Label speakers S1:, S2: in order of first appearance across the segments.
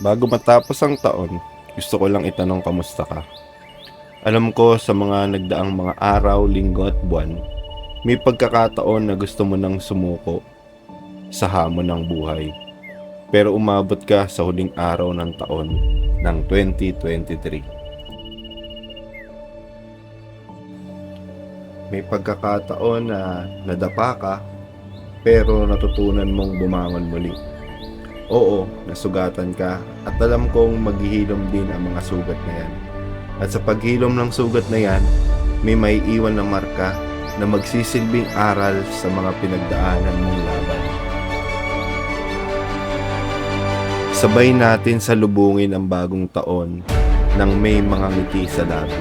S1: Bago matapos ang taon, gusto ko lang itanong kamusta ka. Alam ko sa mga nagdaang mga araw, linggo at buwan, may pagkakataon na gusto mo nang sumuko sa hamon ng buhay. Pero umabot ka sa huling araw ng taon ng 2023. May pagkakataon na nadapa ka pero natutunan mong bumangon muli. Oo, nasugatan ka at alam kong maghihilom din ang mga sugat na yan. At sa paghilom ng sugat na yan, may maiiwan na marka na magsisilbing aral sa mga pinagdaanan mong laban. Sabay natin salubungin ang bagong taon nang may mga ngiti sa labi.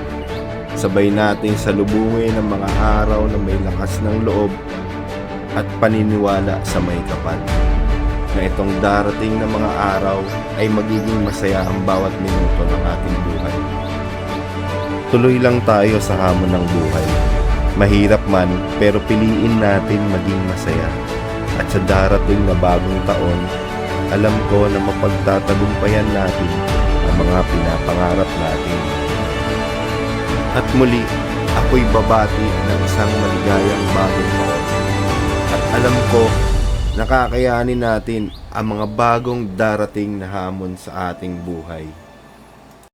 S1: Sabay natin salubungin ang mga araw na may lakas ng loob at paniniwala sa may kapal na itong darating na mga araw ay magiging masaya ang bawat minuto ng ating buhay. Tuloy lang tayo sa hamon ng buhay. Mahirap man pero piliin natin maging masaya. At sa darating na bagong taon, alam ko na mapagtatagumpayan natin ang mga pinapangarap natin. At muli, ako'y babati ng isang maligayang bagong taon. At alam ko nakakayanin natin ang mga bagong darating na hamon sa ating buhay.